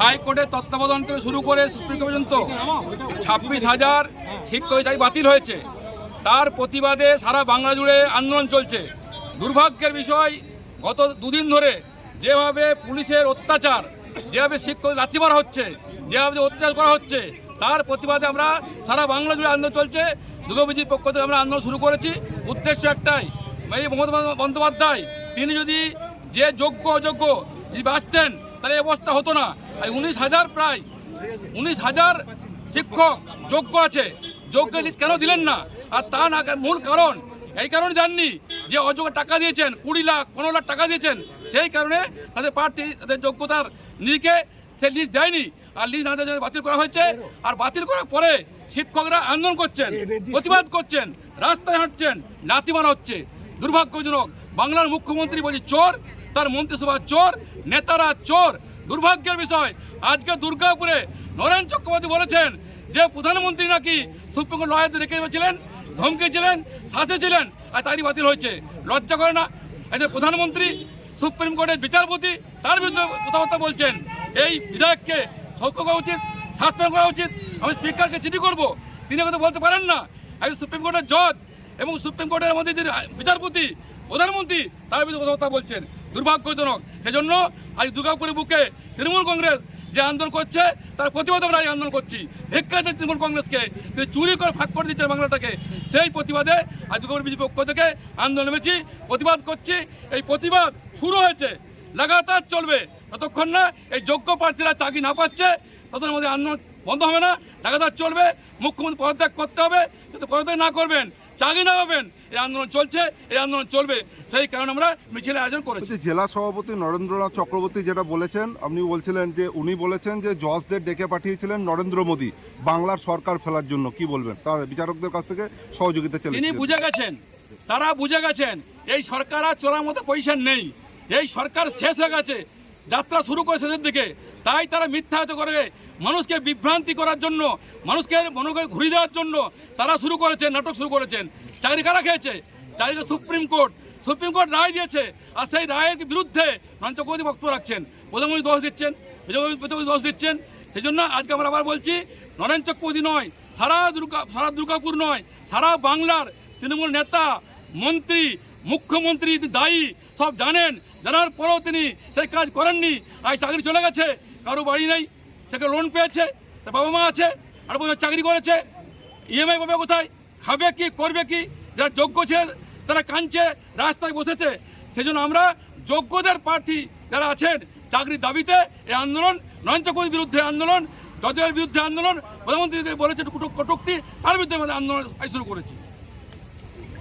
হাইকোর্টের তত্ত্বাবধান থেকে শুরু করে সুপ্রিম কোর্ট পর্যন্ত ছাব্বিশ হাজার শিক্ষক বাতিল হয়েছে। তার প্রতিবাদে সারা বাংলা জুড়ে আন্দোলন চলছে। দুর্ভাগ্যের বিষয়, গত দুদিন ধরে যেভাবে পুলিশের অত্যাচার, যেভাবে শিক্ষক লাথি মারা হচ্ছে, যেভাবে অত্যাচার করা হচ্ছে, তার প্রতিবাদে আমরা সারা বাংলা জুড়ে আন্দোলন চলছে। দুর্গাপুজির পক্ষ থেকে আমরা আন্দোলন শুরু করেছি। উদ্দেশ্য একটাই, এই মমতা বন্দ্যোপাধ্যায়, তিনি যদি যে যোগ্য অযোগ্য যদি বাঁচতেন তাহলে এই অবস্থা হতো না। আর উনিশ হাজার প্রায় উনিশ হাজার শিক্ষক যোগ্য আছে। যোগ্য লিস্ট কেন দিলেন না? আর তা না মূল কারণ এই কারণে জাননি যে অযোগ্য টাকা দিয়েছেন কুড়ি লাখ পনেরো লাখ টাকা দিয়েছেন। সেই কারণে তাদের প্রার্থী তাদের যোগ্যতার নিরিখে সে লিস্ট দেয়নি। আর লিস্ট না দেওয়ার বাতিল করা হয়েছে। আর বাতিল করার পরে শিক্ষকরা আন্দোলন করছেন প্রতিবাদ করছেন রাস্তায় হাঁটছেন লাথি মারা হচ্ছে। দুর্ভাগ্যজনক বাংলার মুখ্যমন্ত্রী বলছে চোর তার মন্ত্রিসভা চোর, নেতারা চোর। দুর্ভাগ্যের বিষয়, আজকে দুর্গাপুরে নরেন চক্রবর্তী বলেছেন যে প্রধানমন্ত্রী নাকি সুপ্রিম কোর্ট লয়ারদের রেখে গেছিলেন, ধমকেছিলেন শাসে ছিলেন আর তারই বাতিল হয়েছে। লজ্জা করে না এই প্রধানমন্ত্রী, সুপ্রিম কোর্টের বিচারপতি, তার বিরুদ্ধে কথাবার্তা বলছেন। এই বিধায়ককে সত্য করা উচিত, শাস্তি করা উচিত, আমি স্পিকারকে চিঠি করব। তিনি কথা বলতে পারেন না। একজন সুপ্রিম কোর্টের জজ এবং সুপ্রিম কোর্টের মধ্যে যে বিচারপতি প্রধানমন্ত্রী তার বিরুদ্ধে কথাবার্তা বলছেন। দুর্ভাগ্যজনক। সেজন্য আজ দুর্গাপুরের বুকে তৃণমূল কংগ্রেস যে আন্দোলন করছে, তার প্রতিবাদে আমরা এই আন্দোলন করছি। দিচ্ছে তৃণমূল কংগ্রেসকে তিনি চুরি করে ফাঁক করে দিচ্ছে বাংলাটাকে। সেই প্রতিবাদে আজ দুর্গাপুর বিজেপি পক্ষ থেকে আন্দোলন নেমেছি, প্রতিবাদ করছি। এই প্রতিবাদ শুরু হয়েছে। লাগাতার চলবে। ততক্ষণ না এই যোগ্য প্রার্থীরা চাকরি না পাচ্ছে ততক্ষণ মধ্যে আন্দোলন বন্ধ হবে না। লাগাতার চলবে। মুখ্যমন্ত্রী পদত্যাগ করতে হবে। যদি পদত্যাগ না করবেন চাকরি না পাবেন এই আন্দোলন চলছে এই আন্দোলন চলবে। সেই কারণে আমরা মিছিলের আয়োজন করেছি। জেলা সভাপতি নরেন্দ্রনাথ চক্রবর্তী যেটা বলেছেন আপনি বলছিলেন যে উনি বলেছেন যে জজদের ডেকে পাঠিয়েছিলেন নরেন্দ্র মোদী বাংলার সরকার ফেলার জন্য। কি বলবেন? তার বিচারকদের কাছ থেকে সহযোগিতা চলে তিনি বুঝে গেছেন তারা বুঝে গেছেন এই সরকার আর চোরার মতো পয়সা নেই। এই সরকার শেষ হয়ে গেছে যাত্রা শুরু করে শেষের দিকে। তাই তারা মিথ্যায়িত করে মানুষকে বিভ্রান্তি করার জন্য মানুষকে মনোকে ঘুরিয়ে দেওয়ার জন্য তারা শুরু করেছেন নাটক শুরু করেছেন। চাকরি কারা খেয়েছে? চাকরি সুপ্রিম কোর্ট। সুপ্রিম কোর্ট রায় দিয়েছে, আর সেই রায়ের বিরুদ্ধে নরেন্দ্র চক্রবর্তী বক্তব্য রাখছেন। প্রধানমন্ত্রী দোষ দিচ্ছেন বিজেপি দোষ দিচ্ছেন। সেই জন্য আজকে আমরা আবার বলছি, নরেন চক্রবর্তী নয়, সারা দুর্গা, সারা দুর্গাপুর নয়, সারা বাংলার তৃণমূল নেতা, মন্ত্রী, মুখ্যমন্ত্রী দায়ী, সব জানেন। জানার পরেও তিনি সেই কাজ করেননি। আজ চাকরি চলে গেছে, কারও বাড়ি নেই সেকে লোন পেয়েছে, তার বাবা মা আছে, আর চাকরি করেছে। ইএমআই পাবে কোথায়? খাবে কি, করবে কি? যারা যোগ্য ছিল তারা কাঁদছে, রাস্তায় বসেছে। সেজন্য আমরা যোগ্যদের প্রার্থী যারা আছেন, চাকরির দাবিতে এই আন্দোলন নয়নচকরির বিরুদ্ধে আন্দোলন জজের বিরুদ্ধে আন্দোলন, প্রধানমন্ত্রী বলেছে কটুক্তি তার বিরুদ্ধে আন্দোলন শুরু করেছি।